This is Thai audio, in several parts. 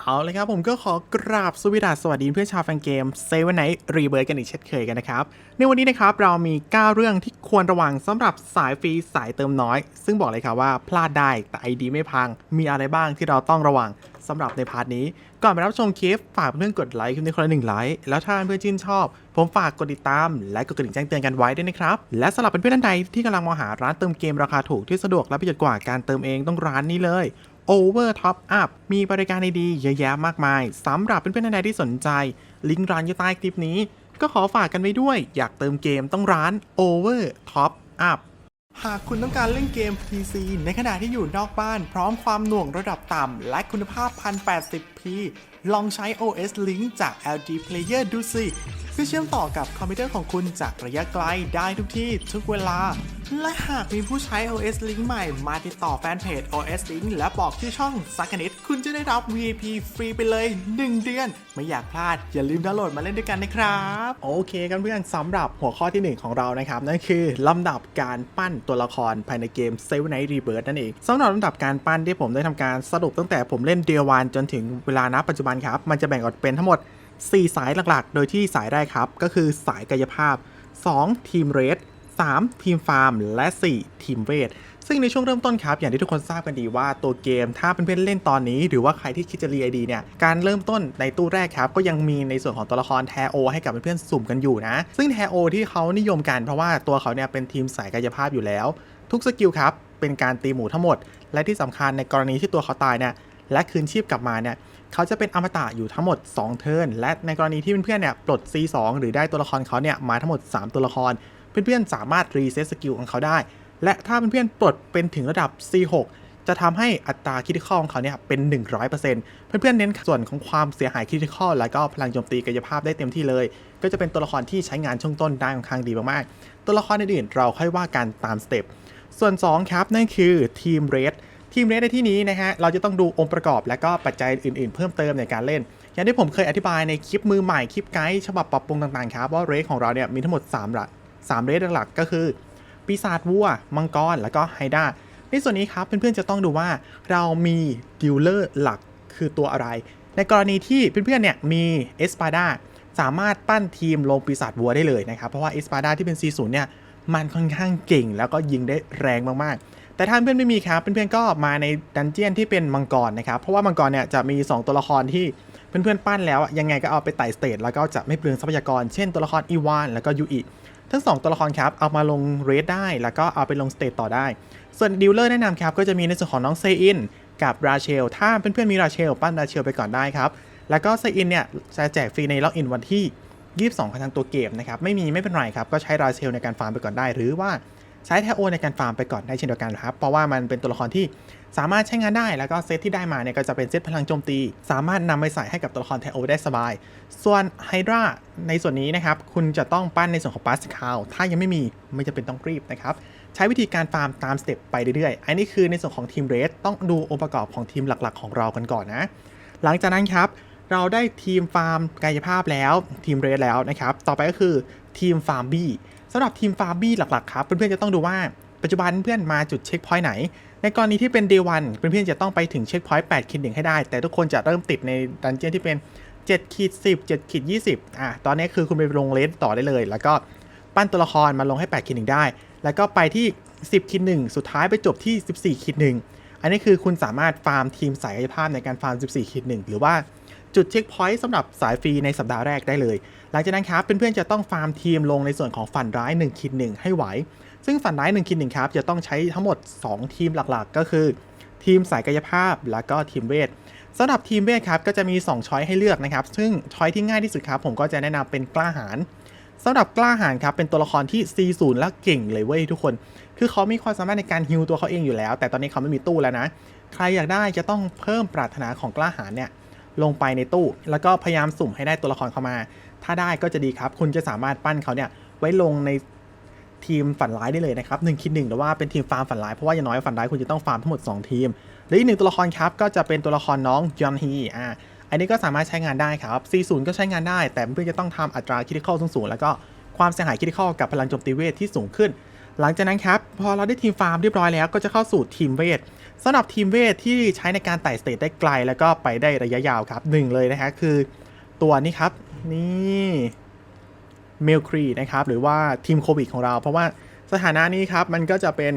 เอาเลยครับผมก็ขอกราบสวสดัสวัสดีเพื่อนชาวแฟนเกมเซเว่นไนท์รีเบิร์กันอีกเช่นเคยกันนะครับ ในวันนี้นะครับเรามี 9 เรื่องที่ควรระวังสำหรับสายฟรีสายเติมน้อย ซึ่งบอกเลยครับว่าพลาดได้แต่ไอดีไม่พัง มีอะไรบ้างที่เราต้องระวังสำหรับในพาร์ทนี้ ก่อนไปรับชมคลิปฝากเพื่อนกดไลค์คลิปนี้คนละหนึ่งไลค์แล้วถ้าเพื่อนชื่นชอบ ผมฝากกดติดตาม และกดกระดิ่งแจ้งเตือนกันไว้ด้วยนะครับและสำหรับเพื่อนๆท่านใดที่กำลังมองหาร้านเติมเกมราคาถูกที่สะดวกและประหยัดกว่าการเติมเองต้องร้านนี้เลย Over Top Up มีบริการดีๆเยอะแยะมากมายสำหรับเพื่อนๆท่านใดที่สนใจ ลิงก์ร้านอยู่ใต้คลิปนี้ ก็ขอฝากกันไว้ด้วย อยากเติมเกมต้องร้าน Over Top Up หากคุณต้องการเล่นเกม PC ในขณะที่อยู่นอกบ้าน พร้อมความหน่วงระดับต่ำ และคุณภาพ 1080p ลองใช้ OS Link จาก LG Player ดูสิคือเชื่อมต่อกับคอมพิวเตอร์ของคุณจากระยะไกลได้ทุกที่ทุกเวลา และหากมีผู้ใช้ OS Link ใหม่มาติดต่อแฟนเพจ OS Link และบอกชื่อช่องสักนิด คุณจะได้รับ VIP ฟรีไปเลย 1 เดือน ไม่อยากพลาด อย่าลืมดาวน์โหลดมาเล่นด้วยกันนะครับ โอเคกันเพื่อนสำหรับหัวข้อทีหนึ่1 ของเรานะครับ นั่นคือลำดับการปั้นตัวละครภายในเกม Seven Night Rebirth นั่นเองสำหรับลำดับการปั้นที่ผมได้ทำการสรุปตั้งแต่ผมเล่นเดียวันจนถึงเวลาณปัจจุบันครับมันจะแบ่งออกเป็นทั้งหมด 4 สายหลักๆ โดยที่สายแรกครับ ก็คือสายกายภาพ 2 ทีมเรด3ทีมฟาร์ม และ 4 ทีมเวท ซึ่งในช่วงเริ่มต้นครับ อย่างที่ทุกคนทราบกันดีว่าตัวเกมถ้าเป็นเพื่อนเล่นตอนนี้ หรือว่าใครที่คิดจะรีไอดีเนี่ย การเริ่มต้นในตู้แรกครับ ก็ยังมีในส่วนของตัวละครแทโอให้กับเพื่อนๆสุ่มกันอยู่นะ ซึ่งแทโอที่เขานิยมกันเพราะว่าตัวเขาเนี่ยเป็นทีมสายกายภาพอยู่แล้ว ทุกสกิลครับเป็นการตีหมูทั้งหมด และที่สำคัญในกรณีที่ตัวเขาตายเนี่ยและคืนชีพกลับมาเนี่ย เขาจะเป็นอมตะอยู่ทั้งหมด 2 เทิร์น และในกรณีที่เพื่อนๆเนี่ยปลด C2 หรือได้ตัวละครเขาเนี่ยมาทั้งหมด 3 ตัวละคร เพื่อนๆสามารถรีเซ็ตสกิลของเขาได้ และถ้าเพื่อนๆปลดเป็นถึงระดับ C6 จะทำให้อัตราคิดข้อลของเขาเนี่ยเป็น 100%เพื่อนๆเน้นส่วนของความเสียหายคิดข้อลแล้วก็พลังโจมตีกายภาพได้เต็มที่เลย ก็จะเป็นตัวละครที่ใช้งานช่วงต้นได้ค่อนข้างดีมากๆ ตัวละครอื่นๆเราค่อยว่ากันตามสเต็ป ส่วน 2 ครับ นั่นคือทีมเรด ทีมเรดในที่นี้นะฮะเราจะต้องดูองค์ประกอบและก็ปัจจัยอื่นๆ เพิ่มเติมในการเล่น อย่างที่ผมเคยอธิบายในคลิปมือใหม่คลิปไกด์ฉบับปรับปรุงต่างๆครับว่าเรดของเราเนี่ยมีทั้งหมด3ละ3เรดหลักๆก็คือ ปีศาจวัว มังกร แล้วก็ไฮด้าในส่วนนี้ครับเพื่อนๆจะต้องดูว่าเรามีดิวเลอร์หลักคือตัวอะไร ในกรณีที่เพื่อนๆเนี่ยมีเอสปาดาสามารถปั้นทีมลงปีศาจวัวได้เลยนะครับ เพราะว่าเอสปาดาที่เป็น C0 เนี่ยมันค่อนข้างเก่ง แล้วก็ยิงได้แรงมากๆ แต่ถ้าเพื่อนไม่มีครับเพื่อนๆก็มาในดันเจียนที่เป็นมังกรนะครับ เพราะว่ามังกรเนี่ยจะมี 2 ตัวละครที่เพื่อนๆปั้นแล้วอะยังไงก็เอาไปไต่สเตจแล้วก็จะไม่เปลืองทรัพยากร เช่นตัวละครอีวานแล้วก็ยูอิทั้ง 2 ตัวละครครับเอามาลงเรดได้ แล้วก็เอาไปลงสเตจต่อได้ ส่วนดีลเลอร์แนะนำครับก็จะมีในส่วนของน้องเซอินกับราเชล ถ้าเพื่อนๆมีราเชล ปั้นราเชลไปก่อนได้ครับ แล้วก็เซอินเนี่ยจะแจกฟรีในล็อกอินวันที่ 22ของทางตัวเกมนะครับ ไม่มีไม่เป็นไรครับ ก็ใช้ราเชลในการฟาร์มไปก่อนได้ หรือว่า ใช้แทโอในการฟาร์มไปก่อนได้เช่นเดียวกันครับเพราะว่ามันเป็นตัวละครที่สามารถใช้งานได้แล้วก็เซตที่ได้มาเนี่ยก็จะเป็นเซตพลังโจมตี สามารถนำไปใส่ให้กับตัวละครแทโอได้สบาย ส่วนไฮดราในส่วนนี้นะครับ คุณจะต้องปั้นในส่วนของปาสคาลถ้ายังไม่มีไม่จะเป็นต้องรีบนะครับ ใช้วิธีการฟาร์มตามสเต็ปไปเรื่อยๆ อันนี้คือในส่วนของทีมเรสต้องดูองค์ประกอบของทีมหลักๆ ของเรากันก่อนนะ หลังจากนั้นครับ เราได้ทีมฟาร์มกายภาพแล้วทีมเรสแล้วนะครับ ต่อไปก็คือทีมฟาร์มบี้สำหรับทีมฟาร์มบี้หลักๆครับเพื่อนๆจะต้องดูว่าปัจจุบันเพื่อนมาจุดเช็คพอยต์ไหน ในกรณีที่เป็น day 1เพื่อนๆจะต้องไปถึงเช็คพอยต์8ขีดหนึ่งให้ได้ แต่ทุกคนจะเริ่มติดในดันเจี้ยนที่เป็น7ขีด10 7ขีด20อะตอนนี้คือคุณไปลงเลสต่อได้เลย แล้วก็ปั้นตัวละครมาลงให้8ขีดหนึ่งได้ แล้วก็ไปที่ 10ขีดหนึ่งสุดท้ายไปจบที่ 14ขีดหนึ่งอันนี้คือคุณสามารถฟาร์มทีมสายกายภาพในการฟาร์ม 14ขีดหนึ่งหรือว่า จุดเช็คพอยต์สำหรับสายฟรีในสัปดาห์แรกได้เลย หลังจากนั้นครับเพื่อนๆจะต้องฟาร์มทีมลงในส่วนของฝันร้าย1คิด1ให้ไหว ซึ่งฝันร้าย1คิด1ครับจะต้องใช้ทั้งหมด 2 ทีมหลักๆ ก็คือ ทีมสายกายภาพแล้วก็ทีมเวทสำหรับทีมเวทครับก็จะมี 2 ช้อยให้เลือกนะครับ ซึ่งช้อยที่ง่ายที่สุดครับผมก็จะแนะนำเป็นกล้าหาญสำหรับกล้าหาญครับเป็นตัวละครที่ C0 และเก่งเลยเว้ยทุกคน คือเขามีความสามารถในการฮิวตัวเขาเองอยู่แล้ว แต่ตอนนี้เขาไม่มีตู้แล้วนะ ใครอยากได้จะต้องเพิ่มปรารถนาของกล้าหาญเนี่ย ลงไปในตู้ แล้วก็พยายามสุ่มให้ได้ตัวละครเข้ามา ถ้าได้ก็จะดีครับ คุณจะสามารถปั้นเขาเนี่ยไว้ลงในทีมฝันร้ายได้เลยนะครับหนึ่งคิดหนึ่งหรือว่าเป็นทีมฟาร์มฝันร้ายเพราะว่าอย่างน้อยฝันร้ายคุณจะต้องฟาร์มทั้งหมด 2 ทีมและอีกหนึ่งตัวละครครับก็จะเป็นตัวละครน้องยอนฮีอ่าอันนี้ก็สามารถใช้งานได้ครับ 40 ก็ใช้งานได้ แต่เพื่อนจะต้องทำอัตราคิดข้อสูงๆแล้วก็ความเสียหายคิดข้อกับพลังโจมตีเวทที่สูงขึ้น หลังจากนั้นครับพอเราได้ทีมฟาร์มเรียบร้อยแล้วก็จะเข้าสู่ทีมเวท สำหรับทีมเวทที่ใช้ในการไต่สเตจได้ไกลแล้วก็ไปได้ระยะยาวครับหนึ่งเลยนะฮะคือตัวนี้ครับ นี่เมลครีนะครับ หรือว่าทีมโควิดของเรา เพราะว่าสถานะนี้ครับ มันก็จะเป็น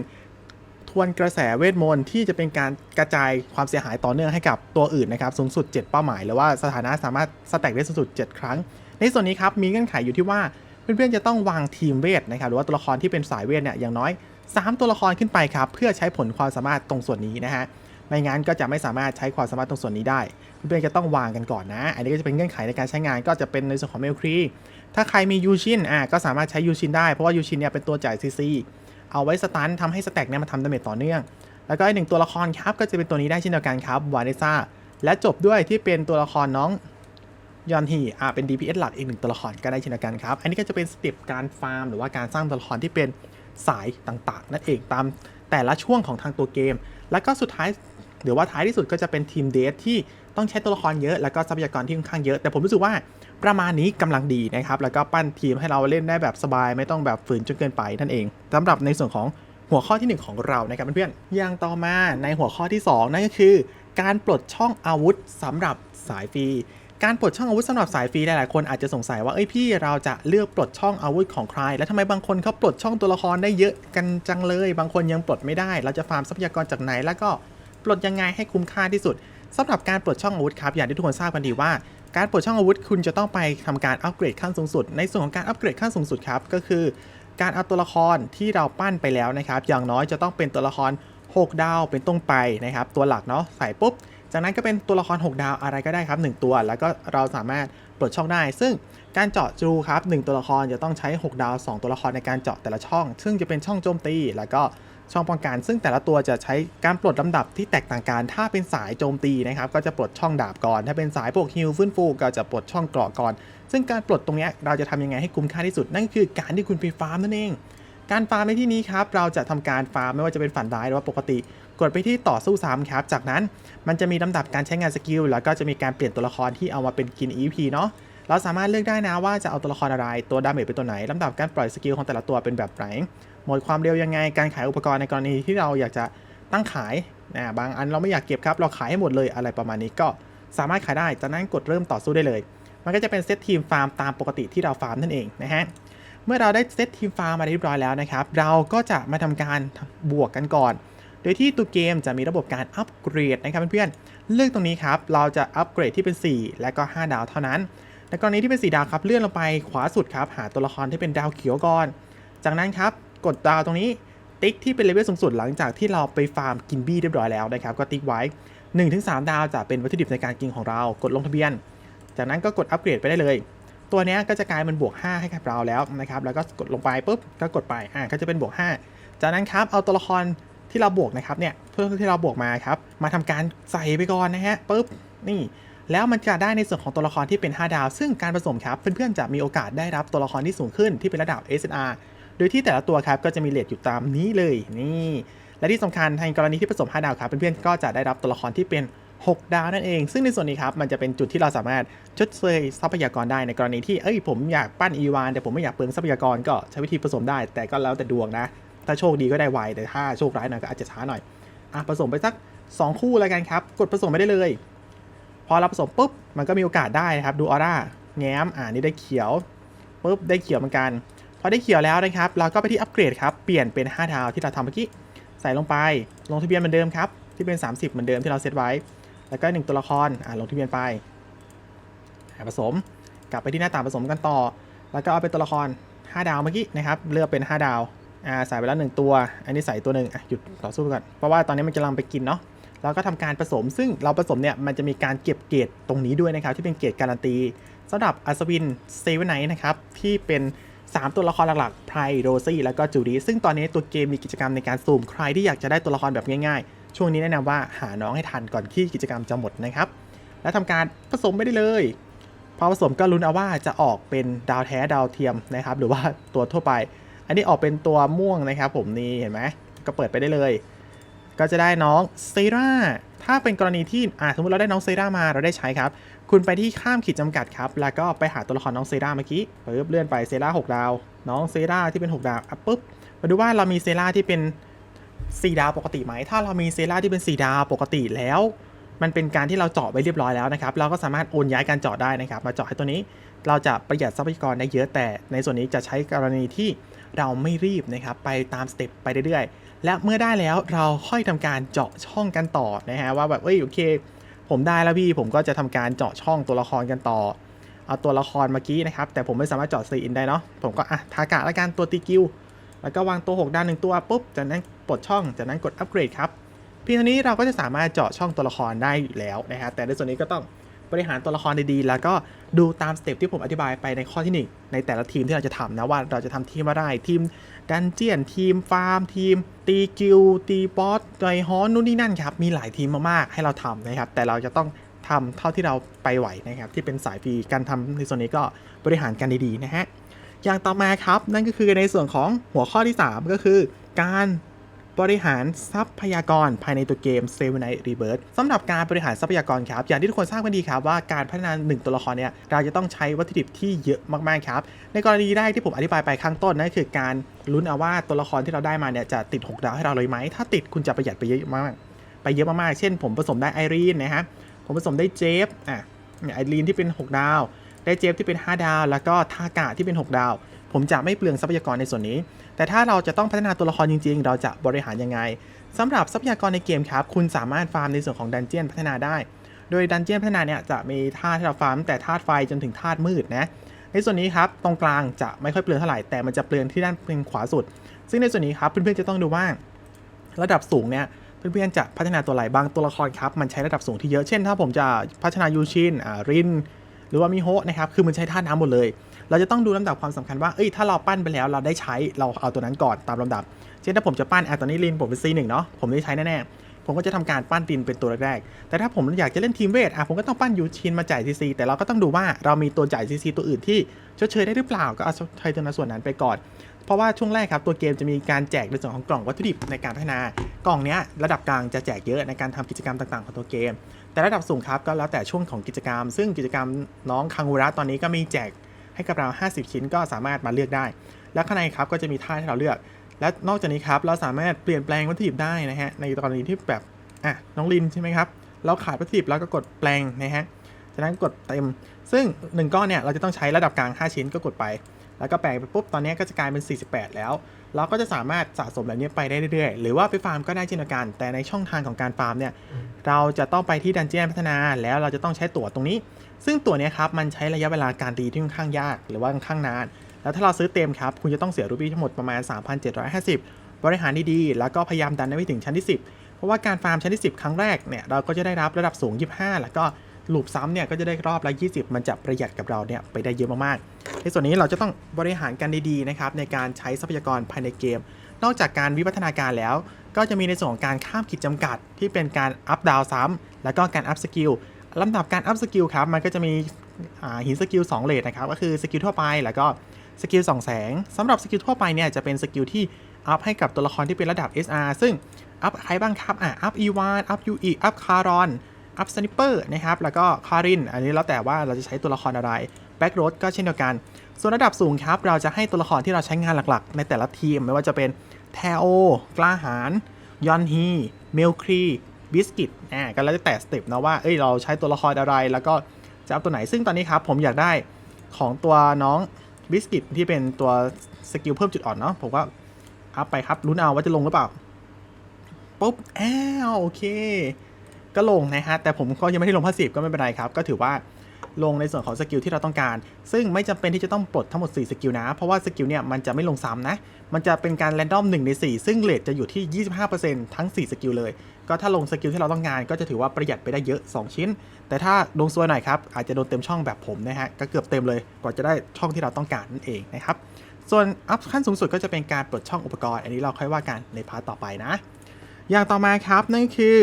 ทวนกระแสเวทมนต์ที่จะเป็นการกระจายความเสียหายต่อเนื่องให้กับตัวอื่นนะครับ สูงสุด 7 เป้าหมาย หรือว่าสถานะสามารถสแต็กได้สูงสุด 7 ครั้ง ในส่วนนี้ครับ มีเงื่อนไขอยู่ที่ว่าเพื่อนๆจะต้องวางทีมเวทนะครับหรือว่าตัวละครที่เป็นสายเวทเนี่ยอย่างน้อย 3 ตัวละครขึ้นไปครับ เพื่อใช้ผลความสามารถตรงส่วนนี้นะฮะไม่งั้นก็จะไม่สามารถใช้ความสามารถตรงส่วนนี้ได้เพื่อนๆจะต้องวางกันก่อนนะ อันนี้ก็จะเป็นเงื่อนไขในการใช้งานก็จะเป็นในส่วนของเมลครีถ้าใครมียูชินอะก็สามารถใช้ยูชินได้เพราะว่ายูชินเนี่ยเป็นตัวจ่ายซีซีเอาไว้สตันทำให้สแต็กเนี่ยมันทำดาเมจต่อเนื่อง แล้วก็อีกหนึ่งตัวละครครับก็จะเป็นตัวนี้ได้เช่นเดียวกันครับวาเนซ่าและจบด้วยที่เป็นตัวละครน้องยอนฮีอ่าเป็น DPS หลักอีกหนึ่งตัวละครก็ได้เช่นเดียวกันครับ อันนี้ก็จะเป็นสเต็ปการฟาร์มหรือว่าการสร้างตัวละครที่เป็น สายต่างๆ นั่นเองตามแต่ละช่วงของทางตัวเกม แล้วก็สุดท้ายหรือว่าท้ายที่สุดก็จะเป็นทีมเดทที่ต้องใช้ตัวละครเยอะแล้วก็ทรัพยากรที่ค่อนข้างเยอะ แต่ผมรู้สึกว่าประมาณนี้กำลังดีนะครับ แล้วก็ปั้นทีมให้เราเล่นได้แบบสบายไม่ต้องแบบฝืนจนเกินไปนั่นเองสำหรับในส่วนของหัวข้อที่หนึ่งของเรานะครับเพื่อนๆอย่างต่อมาในหัวข้อที่สองนั่นก็คือ การปลดช่องอาวุธสำหรับสายฟรี การปลดช่องอาวุธสำหรับสายฟรีหลายๆคนอาจจะสงสัยว่าเอ้ยพี่เราจะเลือกปลดช่องอาวุธของใคร แล้วทำไมบางคนเขาปลดช่องตัวละครได้เยอะกันจังเลย บางคนยังปลดไม่ได้ เราจะฟาร์มทรัพยากรจากไหน แล้วก็ปลดยังไงให้คุ้มค่าที่สุดสำหรับการปลดช่องอาวุธครับอย่างที่ทุกคนทราบกันดีว่า การปลดช่องอาวุธคุณจะต้องไปทำการอัปเกรดขั้นสูงสุด ในส่วนของการอัปเกรดขั้นสูงสุดครับก็คือ การเอาตัวละครที่เราปั้นไปแล้วนะครับอย่างน้อยจะต้องเป็นตัวละคร 6 ดาวเป็นต้นไปนะครับตัวหลักเนาะใส่ปุ๊บ จากนั้นก็เป็นตัวละคร 6 ดาวอะไรก็ได้ครับ 1 ตัว แล้วก็เราสามารถปลดช่องได้ ซึ่งการเจาะจูครับ1ตัวละครจะต้องใช้ 6 ดาว 2 ตัวละครในการเจาะแต่ละช่อง ซึ่งจะเป็นช่องโจมตี แล้วก็ช่องป้องกัน ซึ่งแต่ละตัวจะใช้การปลดลำดับที่แตกต่างกัน ถ้าเป็นสายโจมตีนะครับ ก็จะปลดช่องดาบก่อน ถ้าเป็นสายพวกฮิลฟื้นฟูก็จะปลดช่องเกราะก่อน ซึ่งการปลดตรงนี้เราจะทำยังไงให้คุ้มค่าที่สุด นั่นคือการที่คุณไปฟาร์มนั่นเอง การฟาร์มในที่นี้ครับเราจะทำการฟาร์มไม่ว่าจะเป็นฝันร้ายหรือว่าปกติ กดไปที่ต่อสู้ซ้ำครับ จากนั้นมันจะมีลำดับการใช้งานสกิลแล้วก็จะมีการเปลี่ยนตัวละครที่เอามาเป็นกิน EP เนาะเราสามารถเลือกได้นะว่าจะเอาตัวละครอะไร ตัวดาเมจเป็นตัวไหนลำดับการปล่อยสกิลของแต่ละตัวเป็นแบบไหน หมดความเร็วยังไง การขายอุปกรณ์ในกรณีที่เราอยากจะตั้งขายนะบางอันเราไม่อยากเก็บครับ เราขายให้หมดเลยอะไรประมาณนี้ก็สามารถขายได้ จากนั้นกดเริ่มต่อสู้ได้เลย มันก็จะเป็นเซตทีมฟาร์มตามปกติที่เราฟาร์มนั่นเองนะฮะ เมื่อเราได้เซตทีมฟาร์มมาเรียบร้อยแล้วนะครับ เราก็จะมาทำการบวกกันก่อน โดยที่ตัวเกมจะมีระบบการอัปเกรดนะครับเพื่อนๆ เลือกตรงนี้ครับ เราจะอัปเกรดที่เป็น 4 และก็ 5 ดาวเท่านั้น ในกรณีที่เป็น 4 ดาวครับ เลื่อนลงไปขวาสุดครับ หาตัวละครที่เป็นดาวเขียวก่อน จากนั้นครับ กดดาวตรงนี้ ติ๊กที่เป็นเลเวลสูงสุดหลังจากที่เราไปฟาร์มกินบี้เรียบร้อยแล้วนะครับ ก็ติ๊กไว้ 1-3 ดาวจะเป็นวัตถุดิบในการกินของเรา กดลงทะเบียน จากนั้นก็กดอัปเกรดไปได้เลย ตัวนี้ก็จะกลายเป็นบวก 5 ให้กับเราแล้วนะครับ แล้วก็กดลงไปปุ๊บก็กดไปอ่าก็จะเป็นบวก 5 จากนั้นครับเอาตัวละครที่เราบวกนะครับเนี่ยเพื่อที่เราบวกมาครับมาทำการใส่ไปก่อนนะฮะปุ๊บนี่แล้วมันจะได้ในส่วนของตัวละครที่เป็น 5 ดาว ซึ่งการผสมครับเพื่อนๆจะมีโอกาสได้รับตัวละครที่สูงขึ้นที่เป็นระดับ SNR โดยที่แต่ละตัวครับก็จะมีเลทอยู่ตามนี้เลยนี่และที่สำคัญในกรณีที่ผสม 5 ดาวครับเพื่อนๆก็จะได้รับตัวละครที่เป็น 6 ดาวนั่นเอง ซึ่งในส่วนนี้ครับ มันจะเป็นจุดที่เราสามารถชดเชยทรัพยากรได้ในกรณีที่ เอ้ย ผมอยากปั้นอีวานแต่ผมไม่อยากเปลืองทรัพยากรก็ใช้วิธีผสมได้ แต่ก็แล้วแต่ดวงนะ ถ้าโชคดีก็ได้ไว แต่ถ้าโชคร้ายหน่อยก็อาจจะช้าหน่อย อะ ผสมไปสัก 2 คู่แล้วกันครับ กดผสมไปได้เลย พอเราผสมปุ๊บ มันก็มีโอกาสได้นะครับ ดูออร่า แง้ม อ่านี่ได้เขียว ปุ๊บ ได้เขียวเหมือนกัน พอได้เขียวแล้วนะครับ เราก็ไปที่อัปเกรดครับ เปลี่ยนเป็น 5 ดาวที่เราทำเมื่อกี้ ใส่ลงไป ลงทะเบียนเหมือนเดิมครับ ที่เป็น 30 เหมือนเดิมที่เราเซตไว้ แล้วก็หนึ่งตัวละครอ่าลงทะเบียนไปผสม กลับไปที่หน้าต่างผสมกันต่อ แล้วก็เอาเป็นตัวละคร 5 ดาวเมื่อกี้นะครับ เลือกเป็น 5 ดาวอ่าใส่ไปแล้วหนึ่งตัว อันนี้ใส่ตัวหนึ่งอะหยุดต่อสู้ไปก่อน เพราะว่าตอนนี้มันกำลังไปกินเนาะเราก็ทำการผสม ซึ่งเราผสมเนี่ยมันจะมีการเก็บเกรดตรงนี้ด้วยนะครับ ที่เป็นเกรดการันตีสำหรับอัศวินเซเว่นไนท์นะครับ ที่เป็น 3 ตัวละครหลักๆไพรโรซี่แล้วก็จูดี้ซึ่งตอนนี้ตัวเกมมีกิจกรรมในการซูมใครที่อยากจะได้ตัวละครแบบง่ายๆ ช่วงนี้แนะนำว่าหาน้องให้ทันก่อนที่กิจกรรมจะหมดนะครับ แล้วทำการผสมไม่ได้เลย พอผสมก็ลุ้นเอาว่าจะออกเป็นดาวแท้ดาวเทียมนะครับ หรือว่าตัวทั่วไป อันนี้ออกเป็นตัวม่วงนะครับ ผมนี่เห็นไหมก็เปิดไปได้เลย ก็จะได้น้องเซราถ้าเป็นกรณีที่อ่าสมมติเราได้น้องเซรามาเราได้ใช้ครับ คุณไปที่ข้ามขีดจำกัดครับ แล้วก็ไปหาตัวละครน้องเซราเมื่อกี้ปึ๊บเลื่อนไปเซรา6ดาว น้องเซราที่เป็น 6 ดาวอะปุ๊บมาดูว่าเรามีเซราที่เป็น 4ดาวปกติไหม ถ้าเรามีเซราที่เป็น4ดาวปกติแล้ว มันเป็นการที่เราเจาะไปเรียบร้อยแล้วนะครับ เราก็สามารถโอนย้ายการเจาะได้นะครับ มาเจาะให้ตัวนี้ เราจะประหยัดทรัพยากรได้เยอะแต่ ในส่วนนี้จะใช้กรณีที่เราไม่รีบนะครับ ไปตามสเต็ปไปเรื่อยๆ และเมื่อได้แล้วเราค่อยทำการเจาะช่องกันต่อนะฮะว่าแบบเอ้ยโอเค ผมได้แล้วพี่ผมก็จะทำการเจาะช่องตัวละครกันต่อเอาตัวละครเมื่อกี้นะครับ แต่ผมไม่สามารถเจาะซีอินได้เนาะผมก็อะทากะละกันตัวตีกิว แล้วก็วางตัว 6ด้านหนึ่งตัวปุ๊บ จากนั้นปลดช่อง จากนั้นกดอัปเกรดครับ เพียงเท่านี้เราก็จะสามารถเจาะช่องตัวละครได้อยู่แล้วนะฮะ แต่ในส่วนนี้ก็ต้องบริหารตัวละครดีๆ แล้วก็ดูตามสเต็ปที่ผมอธิบายไปในข้อที่หนึ่งในแต่ละทีมที่เราจะทำนะว่าเราจะทำทีมอะไร ทีมดันเจียน ทีมฟาร์ม ทีม ตีกิลตีบอสไดฮอนนู่นนี่นั่นครับ มีหลายทีมมากๆ ให้เราทำนะครับ แต่เราจะต้องทำเท่าที่เราไปไหวนะครับ ที่เป็นสายฟรีการทำในส่วนนี้ก็บริหารกันดีๆ นะฮะ อย่างต่อมาครับ นั่นก็คือในส่วนของหัวข้อที่ 3 ก็คือการบริหารทรัพยากรภายในตัวเกม s e v e n i g h t Rebirth สำหรับการบริหารทรัพยากรครับ อย่างที่ทุกคนทราบกันดีครับว่าการพัฒนา 1 ตัวละครเนี่ย เราจะต้องใช้วัตถุดิบที่เยอะมาก ๆ ครับ ในกรณีแรกที่ผมอธิบายไปข้างต้นนั่นคือการลุ้นเอาว่าตัวละครที่เราได้มาเนี่ยจะติด 6 ดาวให้เราเลยไหม ถ้าติดคุณจะประหยัดไปเยอะมาก ไปเยอะมาก ๆ เช่น ผมผสมได้ไอรีนนะครับผมผสมได้เจฟ อะไอรีนที่เป็น 6 ดาว ได้เจฟที่เป็น 5 ดาว แล้วก็ทากะที่เป็น 6 ดาว ผมจะไม่เปลืองทรัพยากรในส่วนนี้ แต่ถ้าเราจะต้องพัฒนาตัวละครจริง ๆ เราจะบริหารยังไงสำหรับทรัพยากรในเกมครับ คุณสามารถฟาร์มในส่วนของดันเจียนพัฒนาได้ โดยดันเจียนพัฒนาเนี่ยจะมีธาตุที่เราฟาร์มแต่ธาตุไฟจนถึงธาตุมืดนะ ในส่วนนี้ครับตรงกลางจะไม่ค่อยเปลืองเท่าไหร่ แต่มันจะเปลืองที่ด้านเป็นขวาสุด ซึ่งในส่วนนี้ครับเพื่อนๆจะต้องดูว่าระดับสูงเนี่ยเพื่อนๆจะพัฒนาตัวอะไรบางตัวละครครับ มันใช้ระดับสูงที่เยอะ เช่น ถ้าผมจะพัฒนายูชินอ่าริน รือว่ามิโฮะนะครับคือมันใช้ธาตุน้ำหมดเลย เราจะต้องดูลำดับความสำคัญว่าเอ้ยถ้าเราปั้นไปแล้วเราได้ใช้เราเอาตัวนั้นก่อนตามลำดับ เช่นถ้าผมจะปั้นอะตอนนี้ลินผมเป็น C1 เนาะผมได้ใช้แน่ๆ ผมก็จะทำการปั้นลินเป็นตัวแรกๆแต่ถ้าผมอยากจะเล่นทีมเวทอะผมก็ต้องปั้นยูชินมาจ่ายซีซีแต่เราก็ต้องดูว่าเรามีตัวจ่ายซีซีตัวอื่นที่ชดเชยได้หรือเปล่าก็เอาใช้ตัวนั้นส่วนนั้นไปก่อน เพราะว่าช่วงแรกครับตัวเกมจะมีการแจกในส่วนของกล่องวัตถุดิบในการพัฒนากล่องเนี้ยระดับกลางจะแจกเยอะในการทำกิจกรรมต่างๆ ของตัวเกม แต่ระดับสูงครับก็แล้วแต่ช่วงของกิจกรรม ซึ่งกิจกรรมน้องคังวูระตอนนี้ก็มีแจกให้กับเรา 50 ชิ้นก็สามารถมาเลือกได้ และข้างในครับก็จะมีท่าให้เราเลือก และนอกจากนี้ครับเราสามารถเปลี่ยนแปลงวัตถุดิบได้นะฮะในกรณีที่แบบอะน้องลินใช่ไหมครับเราขาดวัตถุดิบแล้วก็กดแปลงนะฮะจากนั้นกดเต็ม ซึ่ง 1 ก้อนเนี่ยเราจะต้องใช้ระดับกลาง 5 ชิ้นก็กดไป แล้วก็แปลงไปปุ๊บตอนนี้ก็จะกลายเป็น 48 แล้ว เราก็จะสามารถสะสมแบบนี้ไปได้เรื่อยๆ หรือว่าไปฟาร์มก็ได้เช่นเดียวกันแต่ในช่องทางของการฟาร์มเนี่ยเราจะต้องไปที่ดันเจียนพัฒนาแล้วเราจะต้องใช้ตั๋วตรงนี้ ซึ่งตั๋วเนี้ยครับมันใช้ระยะเวลาการตีที่ค่อนข้างยาก หรือว่าค่อนข้างนาน แล้วถ้าเราซื้อเต็มครับ คุณจะต้องเสียรูปี้ทั้งหมดประมาณ 3,750 บริหารดีๆ แล้วก็พยายามดันให้ถึงชั้นที่ 10 เพราะว่าการฟาร์มชั้นที่ 10 ครั้งแรกเนี่ยเราก็จะได้รับระดับสูง 25 แล้วก็ลูปซ้ำเนี่ยก็จะได้รอบละ 20 มันจะประหยัดกับเราเนี่ยไปได้เยอะมากๆ ในส่วนนี้เราจะต้องบริหารกันดีๆนะครับในการใช้ทรัพยากรภายในเกม นอกจากการวิวัฒนาการแล้ว ก็จะมีในส่วนของการข้ามขีดจำกัด ที่เป็นการอัพดาวซ้ำแล้วก็การอัพสกิลลำดับการอัพสกิลครับมันก็จะมีหินสกิล2เลทนะครับก็คือสกิลทั่วไปแล้วก็ สกิลสองแสงสำหรับสกิลทั่วไปเนี่ยจะเป็นสกิลที่อัพให้กับตัวละครที่เป็นระดับ SR ซึ่งอัพใครบ้างครับอะอัพอีวานอัพยูอีอัพคารอนอัพสนิปเปอร์นะครับแล้วก็คาริน อันนี้แล้วแต่ว่าเราจะใช้ตัวละครอะไรแบ็กโรดก็เช่นเดียวกัน ส่วนระดับสูงครับเราจะให้ตัวละครที่เราใช้งานหลักๆ ในแต่ละทีมไม่ว่าจะเป็นแทโอกล้าหาญยอนฮีเมลครีบิสกิตอ่าก็แล้วแต่สเต็ปนะว่าเอ้ยเราใช้ตัวละครอะไรแล้วก็จะเอาตัวไหนซึ่งตอนนี้ครับผมอยากได้ของตัวน้อง บิสกิตที่เป็นตัวสกิลเพิ่มจุดอ่อนเนาะผมก็อัพไปครับลุ้นเอาว่าจะลงหรือเปล่าปุ๊บอ้าวโอเค ก็ลงนะฮะแต่ผมก็ยังไม่ได้ลงพาสซีฟก็ไม่เป็นไรครับ ก็ถือว่าลงในส่วนของสกิลที่เราต้องการ ซึ่งไม่จำเป็นที่จะต้องปลดทั้งหมด 4 สกิลนะ เพราะว่าสกิลเนี่ยมันจะไม่ลงซ้ำนะ มันจะเป็นการแรนดอม1ใน 4 ซึ่งเลทจะอยู่ที่ 25%ทั้ง 4 สกิลเลย ก็ถ้าลงสกิลที่เราต้องการก็จะถือว่าประหยัดไปได้เยอะ 2 ชิ้น แต่ถ้าดวงซวยหน่อยครับ อาจจะโดนเต็มช่องแบบผมนะฮะ ก็เกือบเต็มเลย กว่าจะได้ช่องที่เราต้องการนั่นเองนะครับ ส่วนอัพขั้นสูงสุดก็จะเป็นการปลดช่องอุปกรณ์ อันนี้เราค่อยว่ากันในพาร์ตต่อไปนะ อย่างต่อมาครับนั่นคือ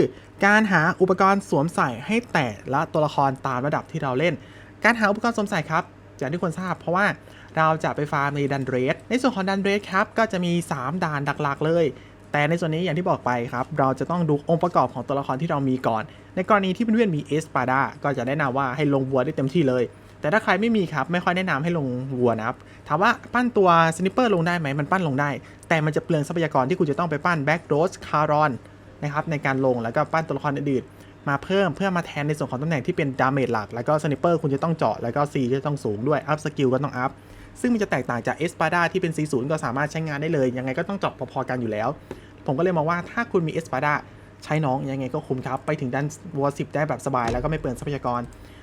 การหาอุปกรณ์สวมใส่ให้แต่ละตัวละครตามระดับที่เราเล่น การหาอุปกรณ์สวมใส่ครับอย่างที่คนทราบ เพราะว่าเราจะไปฟาร์มในดันเรส ในส่วนของดันเรสครับ ก็จะมี 3ด่านหลักๆเลย แต่ในส่วนนี้อย่างที่บอกไปครับ เราจะต้องดูองค์ประกอบของตัวละครที่เรามีก่อน ในกรณีที่เพื่อนๆมีเอสปาดาก็จะแนะนำว่าให้ลงบัวได้เต็มที่เลย แต่ถ้าใครไม่มีครับ ไม่ค่อยแนะนำให้ลงวัวนะครับ ถามว่าปั้นตัวสนิปเปอร์ลงได้ไหมมันปั้นลงได้ แต่มันจะเปลืองทรัพยากรที่คุณจะต้องไปปั้นแบ็กโรสคารอนนะครับในการลงแล้วก็ปั้นตัวละครอื่นมาเพิ่มเพื่อมาแทนในส่วนของตำแหน่งที่เป็นดาเมจหลัก แล้วก็สนิปเปอร์คุณจะต้องเจาะ แล้วก็ซีจะต้องสูงด้วย อัพสกิลก็ต้องอัพ ซึ่งมันจะแตกต่างจากเอสปาดาที่เป็น C0 ก็สามารถใช้งานได้เลย ยังไงก็ต้องเจาะพอๆกันอยู่แล้ว ผมก็เลยมองว่าถ้าคุณมีเอสปาดาใช้น้องยังไงก็คุ้มครับ ไปถึงดันวอสิบได้แบบสบาย แล้วก็ไม่เปลืองทรัพยากร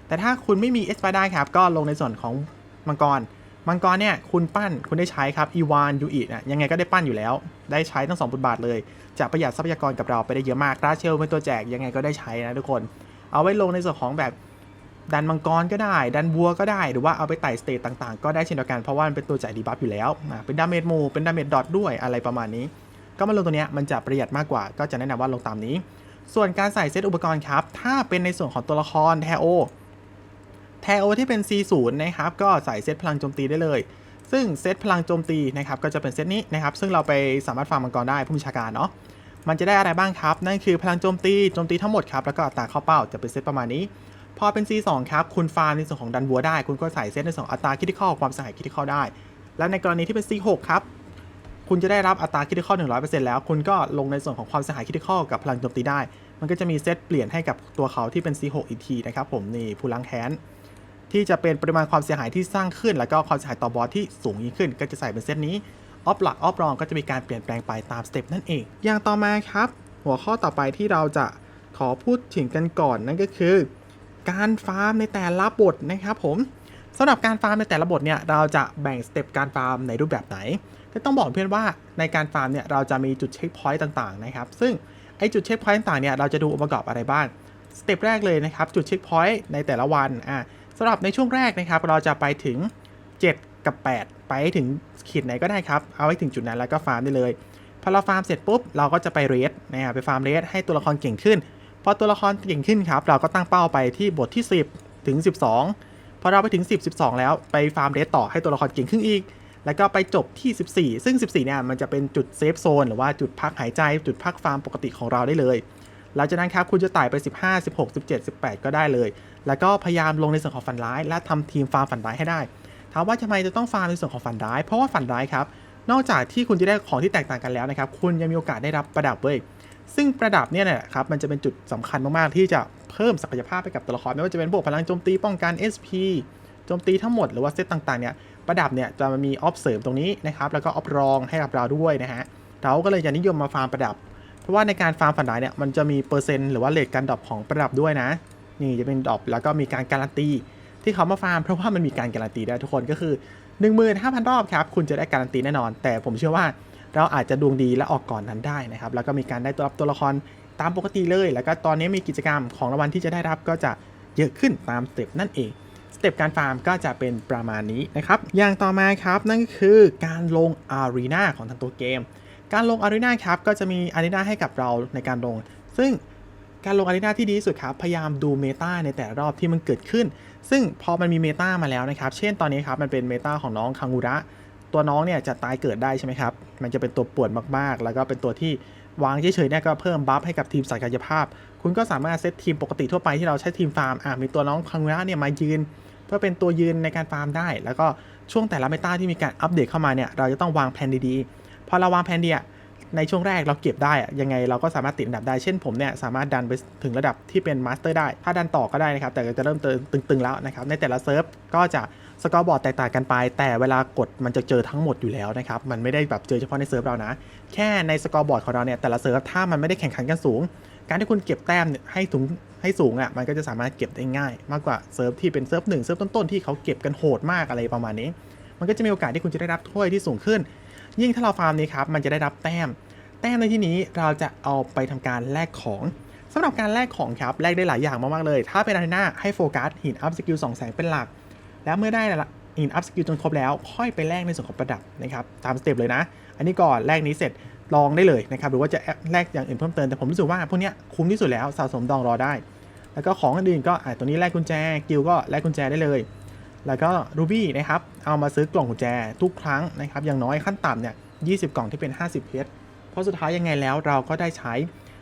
แต่ถ้าคุณไม่มีเอสปาดาครับ ก็ลงในส่วนของมังกร มังกรเนี่ยคุณปั้นคุณได้ใช้ครับอีวานยูอิเนี่ยยังไงก็ได้ปั้นอยู่แล้ว ได้ใช้ทั้งสองบทบาทเลย จะประหยัดทรัพยากรกับเราไปได้เยอะมากราเชลเป็นตัวแจกยังไงก็ได้ใช้นะทุกคน เอาไว้ลงในส่วนของแบบ ดันมังกรก็ได้ ดันวัวก็ได้ หรือว่าเอาไปไต่สเตตต่างๆ ก็ได้เช่นเดียวกัน เพราะว่ามันเป็นตัวจ่ายดีบัฟอยู่แล้วเป็นดาเมจหมูเป็นดาเมจดอทด้วยอะไรประมาณนี้ ก็มาลงตัวเนี้ยมันจะประหยัดมากกว่า ก็จะแนะนำว่าลงตามนี้ ส่วนการใส่เซตอุปกรณ์ครับ ถ้าเป็นในส่วนของตัวละครแทโอ แทโอที่เป็น C0 นะครับ ก็ใส่เซตพลังโจมตีได้เลย ซึ่งเซตพลังโจมตีนะครับ ก็จะเป็นเซตนี้นะครับ ซึ่งเราไปสามารถฟาร์มมังกรได้ผู้บัญชาการเนาะมันจะได้อะไรบ้างครับ นั่นคือพลังโจมตี โจมตีทั้งหมดครับ แล้วก็อัตราเข้าเป้าจะเป็นเซตประมาณนี้ พอเป็น C2 ครับ คุณฟาร์มในส่วนของดันบัวได้ คุณก็ใส่เซตในส่วนอัตราคิดข้อความเสียหายคิดข้อได้ และในกรณีที่เป็น C6 ครับ คุณจะได้รับอัตราคิดข้อ100%แล้ว คุณก็ลงในส่วนของความเสียหายคิดข้อกับพลังโจมตีได้ มันก็จะมีเซตเปลี่ยนให้กับตัวเขาที่เป็น C6 อีกทีนะครับผมนี่ผู้ล้างแค้นที่จะเป็นปริมาณความเสียหายที่สร้างขึ้น แล้วก็ความเสียหายต่อบอสที่สูงยิ่งขึ้น ก็จะใส่เป็นเซตนี้ออฟหลักออฟรองก็จะมีการเปลี่ยนแปลงไปตามสเต็ปนั่นเอง อย่างต่อมาครับ หัวข้อต่อไปที่เราจะขอพูดถึงกันก่อนนั่นก็คือ การฟาร์มในแต่ละบทนะครับผมสำหรับการฟาร์มในแต่ละบทเนี่ยเราจะแบ่งสเต็ปการฟาร์มในรูปแบบไหนก็ต้องบอกเพื่อนว่าในการฟาร์มเนี่ยเราจะมีจุดเช็คพอยต์ต่างๆนะครับซึ่งไอจุดเช็คพอยต์ต่างๆเนี่ยเราจะดูองค์ประกอบอะไรบ้างสเต็ปแรกเลยนะครับจุดเช็คพอยต์ในแต่ละวันอะสำหรับในช่วงแรกนะครับเราจะไปถึง 7 กับ 8 ไปถึงขีดไหนก็ได้ครับ เอาไว้ถึงจุดนั้นแล้วก็ฟาร์มได้เลยพอเราฟาร์มเสร็จปุ๊บเราก็จะไปเรสนะครับไปฟาร์มเรสให้ตัวละครเก่งขึ้น อตัวละครเก่งขึ้นครับ เราก็ตั้งเป้าไปที่บทที่ 10 ถึง 12 พอเราไปถึง 10 12 แล้วไปฟาร์มเรสต่อให้ตัวละครเก่งขึ้นอีก แล้วก็ไปจบที่ 14 ซึ่ง 14 เนี่ยมันจะเป็นจุดเซฟโซนหรือว่าจุดพักหายใจ จุดพักฟาร์มปกติของเราได้เลย หลังจากนั้นครับคุณจะไต่ไป 15 16 17 18 ก็ได้เลย แล้วก็พยายามลงในส่วนของฝันร้าย และทำทีมฟาร์มฝันร้ายให้ได้ ถามว่าทำไมจะต้องฟาร์มในส่วนของฝันร้าย เพราะว่าฝันร้ายครับ นอกจากที่คุณจะได้ของที่แตกต่างกันแล้วนะครับ คุณยังมีโอกาสได้รับประดับเว้ย ซึ่งประดับเนี่ยแหละครับมันจะเป็นจุดสำคัญมากๆที่จะเพิ่มศักยภาพให้กับตัวละครไม่ว่าจะเป็นพวกพลังโจมตีป้องกัน SP โจมตีทั้งหมดหรือว่าเซตต่างๆเนี่ยประดับเนี่ยจะมีออฟเสริมตรงนี้นะครับแล้วก็ออฟรองให้กับเราด้วยนะฮะเราก็เลยจะนิยมมาฟาร์มประดับ เพราะว่าในการฟาร์มฝันร้ายเนี่ยมันจะมีเปอร์เซ็นต์หรือว่าเลทการดรอปของประดับด้วยนะนี่จะเป็นดรอปแล้วก็มีการการันตีที่เขามาฟาร์มเพราะว่ามันมีการการันตีได้ทุกคนก็คือ 15,000 รอบครับคุณจะได้การันตีแน่นอน แต่ผมเชื่อว่า เราอาจจะดวงดีและออกก่อนนั้นได้นะครับ แล้วก็มีการได้ตัวรับตัวละครตามปกติเลย แล้วก็ตอนนี้มีกิจกรรมของรางวัลที่จะได้รับก็จะเยอะขึ้นตามสเต็ปนั่นเองสเต็ปการฟาร์มก็จะเป็นประมาณนี้นะครับ อย่างต่อมาครับนั่นก็คือการลงอารีนาของทางตัวเกม การลงอารีนาครับก็จะมีอารีนาให้กับเราในการลง ซึ่งการลงอารีนาที่ดีที่สุดครับ พยายามดูเมตาในแต่ละรอบที่มันเกิดขึ้น ซึ่งพอมันมีเมตามาแล้วนะครับ เช่นตอนนี้ครับมันเป็นเมตาของน้องคังงูระ ตัวน้องเนี่ยจะตายเกิดได้ใช่ไหมครับ มันจะเป็นตัวปวดมากๆ แล้วก็เป็นตัวที่วางเฉยๆเนี่ยก็เพิ่มบัฟให้กับทีมศักยภาพ คุณก็สามารถเซตทีมปกติทั่วไปที่เราใช้ทีมฟาร์มอะมีตัวน้องคังงูระเนี่ยมายืน เพื่อเป็นตัวยืนในการฟาร์มได้ แล้วก็ช่วงแต่ละเมตาที่มีการอัปเดตเข้ามาเนี่ยเราจะต้องวางแผนดีๆ พอเราวางแผนดีอะในช่วงแรกเราเก็บได้ยังไงเราก็สามารถติดอันดับได้ เช่นผมเนี่ยสามารถดันไปถึงระดับที่เป็นมาสเตอร์ได้ ถ้าดันต่อก็ได้นะครับ แต่ก็จะเริ่มตึงๆแล้วนะครับ ในแต่ละเซิร์ฟก็จะ สกอร์บอร์ดแตกต่างกันไป แต่เวลากดมันจะเจอทั้งหมดอยู่แล้วนะครับ มันไม่ได้แบบเจอเฉพาะในเซิร์ฟเรานะ แค่ในสกอร์บอร์ดของเราเนี่ยแต่ละเซิร์ฟถ้ามันไม่ได้แข่งขันกันสูง การที่คุณเก็บแต้มเนี่ยให้สูงให้สูงอะมันก็จะสามารถเก็บได้ง่าย มากกว่าเซิร์ฟที่เป็นเซิร์ฟหนึ่งเซิร์ฟต้นๆที่เขาเก็บกันโหดมากอะไรประมาณนี้ มันก็จะมีโอกาสที่คุณจะได้รับถ้วยที่สูงขึ้น ยิ่งถ้าเราฟาร์มนี้ครับมันจะได้รับแต้ม แต้มในที่นี้เราจะเอาไปทำการแลกของสำหรับการแลกของครับแลกได้หลายอย่างมากๆเลย ถ้าเป็นอารีนาให้โฟกัสหินอัพสกิล2แสงเป็นหลัก แล้วเมื่อได้ละหินอัพสกิลจนครบแล้วค่อยไปแลกในส่วนของประดับนะครับตามสเต็ปเลยนะ อันนี้ก่อนแลกนี้เสร็จลองได้เลยนะครับหรือว่าจะแลกอย่างอื่นเพิ่มเติมแต่ผมรู้สึกว่าพวกนี้คุ้มที่สุดแล้วสะสมดองรอได้ แล้วก็ของอื่นก็อ่ตัวนี้แลกกุญแจกิลก็แลกกุญแจได้เลย แล้วก็รูบี้นะครับเอามาซื้อกล่องกุญแจทุกครั้งนะครับอย่างน้อยขั้นต่ำเนี่ย20 กล่องที่เป็น 50เพชรเพราะสุดท้ายยังไงแล้วเราก็ได้ใช้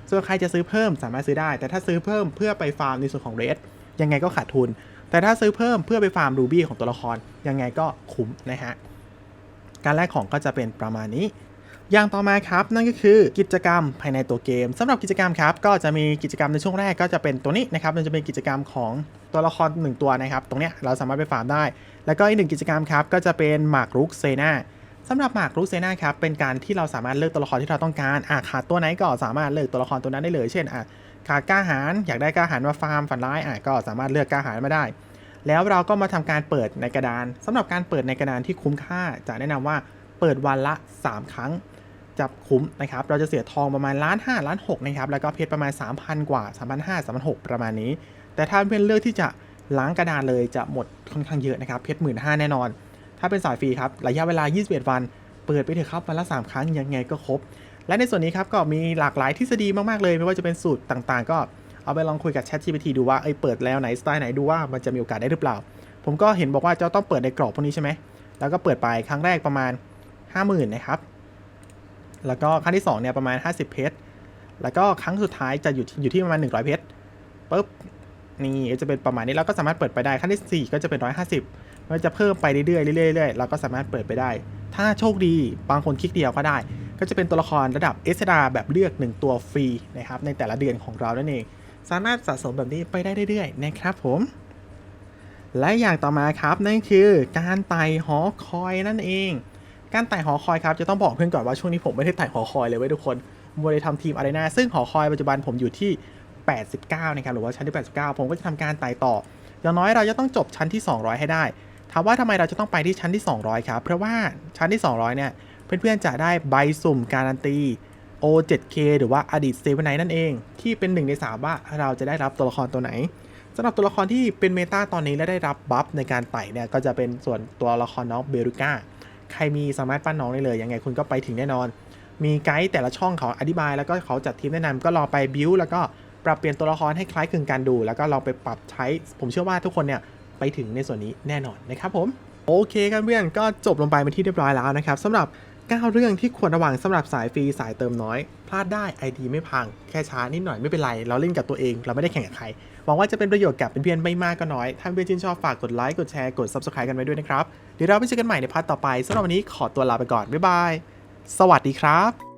ส่วนใครจะซื้อเพิ่มสามารถซื้อได้ แต่ถ้าซื้อเพิ่มเพื่อไปฟาร์มในส่วนของเรดยังไงก็ขาดทุน แต่ถ้าซื้อเพิ่มเพื่อไปฟาร์มรูบี้ของตัวละครยังไงก็คุ้มนะฮะ การแลกของก็จะเป็นประมาณนี้ อย่างต่อมาครับนั่นก็คือกิจกรรมภายในตัวเกมสำหรับกิจกรรมครับก็จะมีกิจกรรมในช่วงแรกก็จะเป็นตัวนี้นะครับมันจะเป็นกิจกรรมของตัวละครหนึ่งตัวนะครับ ตรงเนี้ยเราสามารถไปฟาร์มได้ แล้วก็อีกหนึ่งกิจกรรมครับก็จะเป็นหมากรุกเซนาสำหรับหมากรุกเซนาครับเป็นการที่เราสามารถเลือกตัวละครที่เราต้องการอะขาดตัวไหนก็สามารถเลือกตัวละครตัวนั้นได้เลย เช่นอะ ขาดกล้าหาญอยากได้กล้าหาญมาฟาร์มฝันร้ายอะก็สามารถเลือกกล้าหาญมาได้ แล้วเราก็มาทำการเปิดในกระดานสำหรับการเปิดในกระดานที่คุ้มค่า จะแนะนำว่าเปิดวันละ 3 ครั้งจะคุ้มนะครับ เราจะเสียทองประมาณล้านห้าล้านหกนะครับ แล้วก็เพชรประมาณ 3,000 กว่า 3,500 3,600 ประมาณนี้ แต่ถ้าเพื่อนเลือกที่จะล้างกระดานเลยจะหมดค่อนข้างเยอะนะครับ เพชรหมื่นห้าแน่นอน ถ้าเป็นสายฟรีครับ ระยะเวลา 21 วัน เปิดไปเถอะครับ วันละ 3 ครั้งยังไงก็ครบ และในส่วนนี้ครับก็มีหลากหลายทฤษฎีมาก ๆ เลย ไม่ว่าจะเป็นสูตรต่างๆ ก็เอาไปลองคุยกับ Chat GPT ดูว่าเอ้ยเปิดแล้วไหนสไตล์ไหนดูว่ามันจะมีโอกาสได้หรือเปล่า ผมก็เห็นบอกว่าจะต้องเปิดในกรอบพวกนี้ใช่ไหมแล้วก็เปิดไปครั้งแรกประมาณ 50,000นะครับ แล้วก็ครั้งที่2เนี่ยประมาณ 50 เพชร แล้วก็ครั้งสุดท้ายจะอยู่ที่อยู่ที่ประมาณ 100 เพชรปุ๊บนี่ก็จะเป็นประมาณนี้เราก็สามารถเปิดไปได้ครั้งที่ 4 ก็จะเป็น 150มันจะเพิ่มไปเรื่อยๆเรื่อยๆเรื่อยๆเราก็สามารถเปิดไปได้ ถ้าโชคดีบางคนคลิกเดียวก็ได้ ก็จะเป็นตัวละครระดับเอสดาแบบเลือก 1 ตัวฟรีนะครับในแต่ละเดือนของเรานั่นเอง สามารถสะสมแบบนี้ไปได้เรื่อยๆนะครับผมและอย่างต่อมาครับนั่นคือการไต่หอคอยนั่นเอง การไต่หอคอยครับจะต้องบอกเพื่อนก่อนว่าช่วงนี้ผมไม่ได้ไต่หอคอยเลยเว้ยทุกคนผมเลยทำทีมอารีนาซึ่งหอคอยปัจจุบันผมอยู่ที่ 89 นะครับหรือว่าชั้นที่ 89 ผมก็จะทำการไต่ต่อ อย่างน้อยเราจะต้องจบชั้นที่ 200 ให้ได้ถามว่าทำไมเราจะต้องไปที่ชั้นที่ 200 ครับ เพราะว่าชั้นที่ 200 เนี่ย เพื่อนๆจะได้ใบสุ่มการันตี O7K หรือว่าอดีตเซเว่นไนนั่นเอง ที่เป็นหนึ่งในสามว่าเราจะได้รับตัวละครตัวไหนสำหรับตัวละครที่เป็นเมตาตอนนี้และได้รับบัฟในการไต่เนี่ยก็จะเป็นส่วนตัวละครน้องเบรุก้าใครมีสามารถปั้นน้องได้เลย ยังไงคุณก็ไปถึงแน่นอน มีไกด์แต่ละช่องเขาอธิบาย แล้วก็เขาจัดทีมแนะนำก็ลองไปบิวแล้วก็ปรับเปลี่ยนตัวละครให้คล้ายคลึงกันดู แล้วก็ลองไปปรับใช้ ผมเชื่อว่าทุกคนเนี่ยไปถึงในส่วนนี้แน่นอนนะครับผม โอเคครับเพื่อนก็จบลงไปเป็นที่เรียบร้อยแล้วนะครับสำหรับ 9 เรื่องที่ควรระวังสำหรับสายฟรีสายเติมน้อย พลาดได้ไอดีไม่พัง แค่ช้านิดหน่อยไม่เป็นไร เราเล่นกับตัวเอง เราไม่ได้แข่งกับใคร หวังว่าจะเป็นประโยชน์กับเพื่อนๆไม่มากก็น้อย ถ้าเพื่อนชื่นชอบฝากกดไลค์กดแชร์กด Subscribe กันไว้ด้วยนะครับ เดี๋ยวเราไปเจอกันใหม่ในพาร์ทต่อไปสำหรับวันนี้ขอตัวลาไปก่อนบ๊ายบายสวัสดีครับ